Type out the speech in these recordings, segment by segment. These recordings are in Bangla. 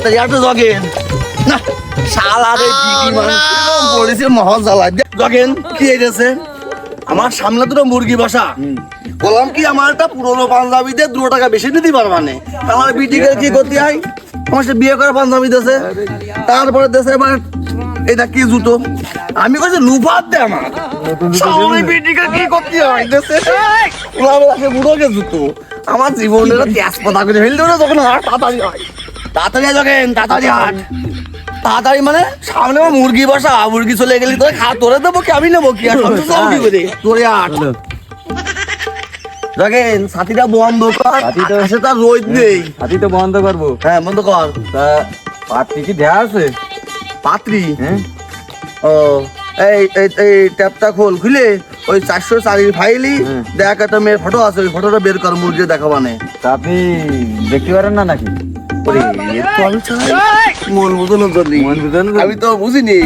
তাড়াতাড়ি আটো জগেন। না মানে পড়েছে মহল জ্বালা। জগেন কি আমার সামনে দুটো মুরগি বসা। বললাম কি আমার একটা পুরোনো পাঞ্জাবিতে দুটো টাকা বেশি দিতে পারবা না। আমার বিটিকে কি করতে হয়? আমার সে বিয়ে করা পাঞ্জাবি দেশে তারপরে দেশে এবার এটা কি জুতো? আমি কইছি লুফাত দে আমার। সামনে বিটিকে কি করতে হয়? দেশে ওলা বুড়োকে জুতো। আমার জীবনের তেজপাতা করে ফেলতে না তখন হাট তাড়াতাড়ি হয়। তাড়াতাড়ি যখন তাড়াতাড়ি হাট তাড়াতাড়ি মানে সামনে মুরগি বসা মুরগি চলে গেলি তোরে খা তোরে দেবো কি আমি নেব কি? আর করে তোরে আট। দেখেন সাথীটা বন্ধ কর আকাশে তার রোদ নেই। হাতি তো বন্ধ করব। হ্যাঁ বন্ধ কর। তা পাত্রি কি দেয়া আছে? পাত্রী? হ্যাঁ। ও এই এই এই ট্যাপটা খোল খুলে। ওই চারশো চারির ফাইলি দেখ একটা মেয়ের ফটো আছে ওই ফটোটা বের কর মুরগি দেখাবানে। তা আপনি দেখতে পারেন না নাকি? মন বুঝানো আমি তো বুঝিনি।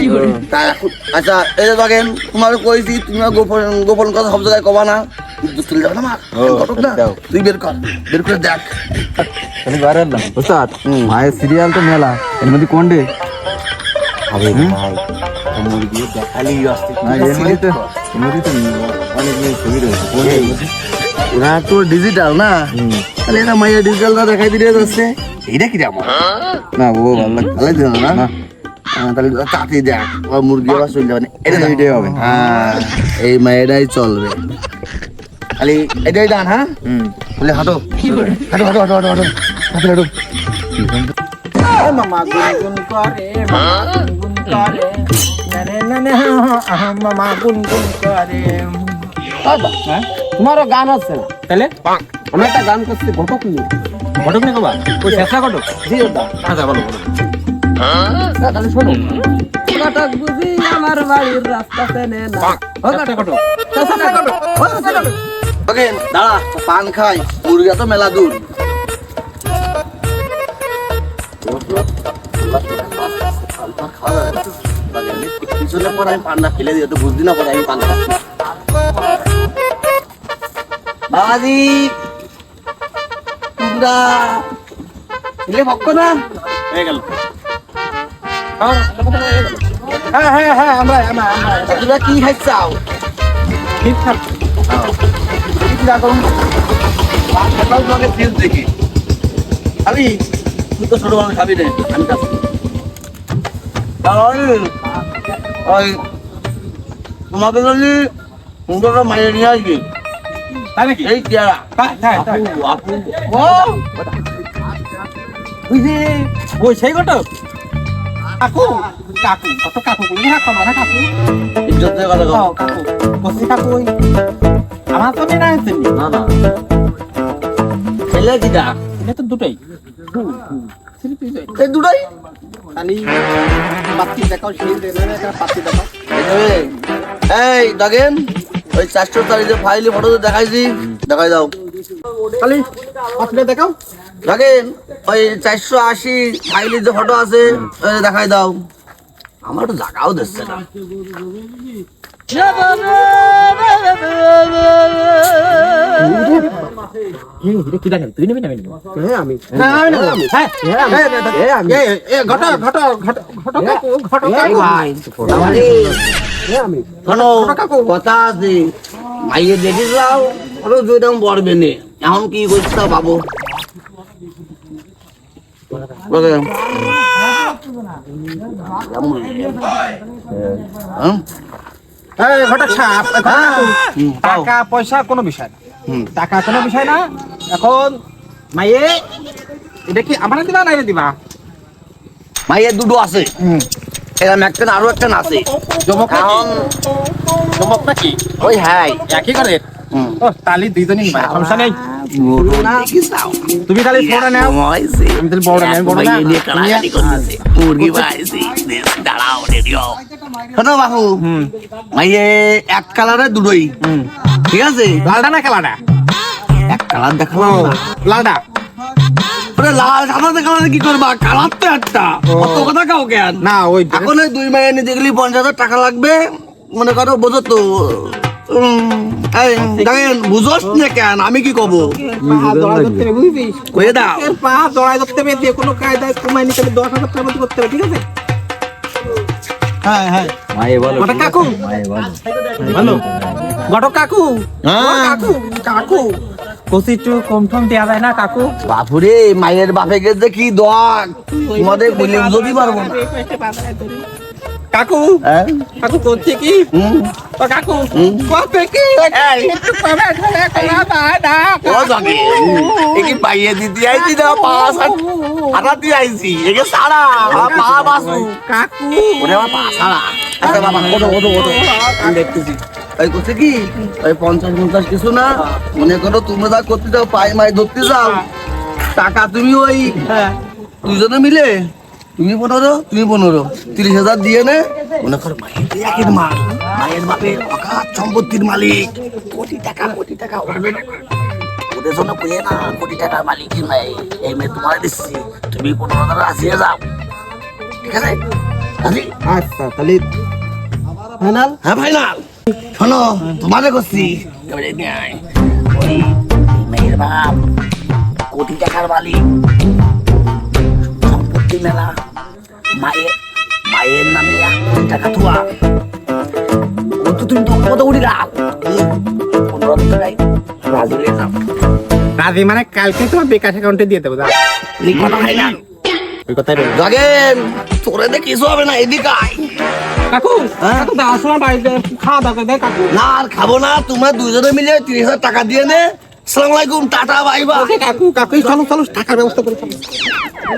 আচ্ছা যে দেখেন তোমার কইছি তুমি গোপন গোপন কথা সব জায়গায় কবা না। চলে যাবে না। তুই বের কর বের করে দেখ। তাহলে পারেন না ওস্তাদ মায়ের সিরিয়াল তো মেলা। এর মধ্যে কোনটে? আরে ভাই মুরগি দেখালি আসতে না এর মধ্যে তো এর মধ্যে তো অনেক ছবি রয়েছে। কোনটে? এর মধ্যে? ওরা তো ডিজিটাল না। তাহলে এটা ডিজিটাল দেখাই দিয়ে যাচ্ছে। এইটা কি আমার? না ও ভালো লাগছে দিল না। তাহলে তাতে দেখ। ও মুরগি আবার চলে যাবে। এটা এটাই হবে। হ্যাঁ এই চলবে। খালি এটাই ডান হ্যাঁ? হুম। বলে হাঁটো। হাঁটো হাঁটো হাঁটো হাঁটো হাঁটো হাঁটো। হাঁটো মামা গুনগুন করে গুনগুন করে। নানে নানে মামা গুনগুন করে। হ্যাঁ? তোমারও গান আছে না? তাহলে? আমি একটা গান করছি ঘটক নিয়ে। ঘটক নিয়ে কবা ওই শেষা ঘটক? জি ওটা আচ্ছা বলো বলো। তাহলে শোনো। ঘটক বুঝি আমার বাড়ির রাস্তা চেনে না। ও ঘটক। ঘটক। শেষা ঘটক। ও শেষা ঘটক। ওকে দাঁড়া পান খাই। মুরগি তো মেলা দূর। পিছনে পরে আমি পান্না ফেলে দিই তো বুঝদি না পরে আমি পান খাচ্ছি বাবাজি! বন্ধুরা এলে ভক্ত না? হয়ে গেল। হ্যাঁ হ্যাঁ হ্যাঁ, হ্যাঁ আমরা আমরা তোমরা কি খাই চাও। ঠিক ঠিক না তোমাকে ফিল দেখি। আমি তুই তো ছোট মানুষ খাবি না আমি ওই তোমাকে যদি সুন্দর মাইনে নিয়ে আসবি। তাই নাকি? এই চেয়ারা তাই তাই তাই। আপু ও! ওই যে ওই সেই ঘটক কাকু কাকু কত কাকু বলি না কমা না কাকু? ইজ্জত দিয়ে কথা কাকু বসি কাকু ওই। আমার তো নেই না না না। ছেলে কিটা? এটা তো দুটোই। এই দুটাই? খালি বাতি দেখাও সেই দেন একটা পাতি দেখাও। এই, এই দেখেন ওই চারশো তারিখ যে ফাইলে ফটো দেখাইছি। দেখাই দাও। খালি পাতিটা দেখাও। দেখেন ওই চারশো আশি ফাইলের যে ফটো আছে দেখাই দাও। আমার একটু লাগাও দিচ্ছে না। তুই নিবি আমি কথা আছে মাইয়ে দেখিস যাও। ওরা দুই দাম বড় বেনে এখন কি করছিস বাবু? ঘটক সাপ টাকা পয়সা কোনো বিষয় না। টাকা কোনো বিষয় না। এখন মাইয়ে এটা কি আমার দিবা না দিবা? মাইয়ের দুটো আছে। এরকম একটা আরও একটা আছে। জমক নাকি জমক নাকি ওই হ্যাঁ একই করে হুম। ও তাহলে দুইজনই সমস্যা নেই না কি চাও তুমি ছোট নাও। আমি তাহলে বড় নেই, বড় না? নিয়ে কাড়াকাড়ি করতেছে। মুরগি বেশ, দাঁড়াও, হও। শোনো মাইয়ে এক কালারে দুটোই। ঠিক আছে? লালডা না কালাডা এক কালার দেখালাম না। লালডা ওরে লাল সাদা দেখালে কি করবা? কালার তো একটা। অত কথা কাও কেন? না ওই এখন দুই মাইয়ে নিতে গেলে পঞ্চাশ হাজার টাকা লাগবে। মনে করো বোঝো তো। বুঝোস না কেন? আমি কি কব? পা জড়াই ধরতে হবে বুঝছিস কয়ে দাও। পা জড়াই ধরতে হবে যে কোনো কায়দায় কমাই নিতে হবে দশ হাজার টাকার মতো করতে হবে ঠিক আছে হ্যাঁ। হ্যাঁ কাকু মায়ে ভালো ঘটক কাকু। কাকু যায় না কাকু? বাপুরে মায়ের বাপেকে যে কি দোয়াক তোমাদের বলে বুঝতে পারব না। কাকু? হ্যাঁ? কাকু করছে কি? ও কাকু কি একে পাইয়ে দিতে আইছি না পাঁচ হাত হারাতে আইছি। একে সারা বাসু। কাকু। ওরে আমার পা সারা। আচ্ছা বাবা ওটো ওটো ওটো দেখতেছি। করছে কি? ওই পঞ্চাশ পঞ্চাশ কিছু না? মনে করো তুমি যা করতে যাও পাই মাই ধরতে যাও টাকা তুমি ওই হ্যাঁ। দুজনে মিলে তুমি পনেরো তুমি পনেরো। তিরিশ হাজার দিয়ে নে। মনে করো মায়ের মা। মায়ের বাপের অগাধ সম্পত্তির মালিক। কোটি টাকা কোটি টাকা ওদের ওদের জন্য পেয়ে না কোটি টাকার মালিক নাই এই মেয়ে তোমার দিচ্ছি। তুমি পনেরো হাজার আসিয়ে যাও। ঠিক আছে? আচ্ছা তাহলে ফাইনাল? হ্যাঁ ফাইনাল। শোনো তোমাদের করছি। মেয়ের বাপ কোটি টাকার মালিক। সম্পত্তি মেলা মায়ের মায়ের নামে এক কোটি টাকা থুয়া ও তো তুমি তো কত উঠি লাভ পনেরো হাজার টাকায় রাজি হয়ে যাও রাজি মানে কালকে তোমার বিকাশ অ্যাকাউন্টে দিয়ে দেবো দাও এই কথা ফাইনাল ওই কথাই রইল জাগেন তোরে কিছু হবে না এদিকে আয়। কাকু? কাকু দাও সময় বাড়িতে খাওয়া দাওয়া করে দেয় কাকু না আর খাব না তোমরা দুজনে মিলে তিরিশ হাজার টাকা দিয়ে নে আলাইকুম টাটা বাই বাই। কাকু কাকু চলো চলো টাকার ব্যবস্থা করে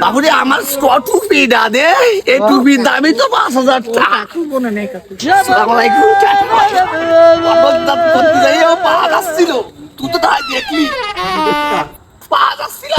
বাবুরে আমার টুপি না দে এই টুপির দামই তো পাঁচ হাজার টাকা। কাকু বনে নেই কাকু। সালাম আলাইকুম টাটা অবদান করতে যাই পা আসছিল। তুই তো তাই দেখলি। পা আসছিল।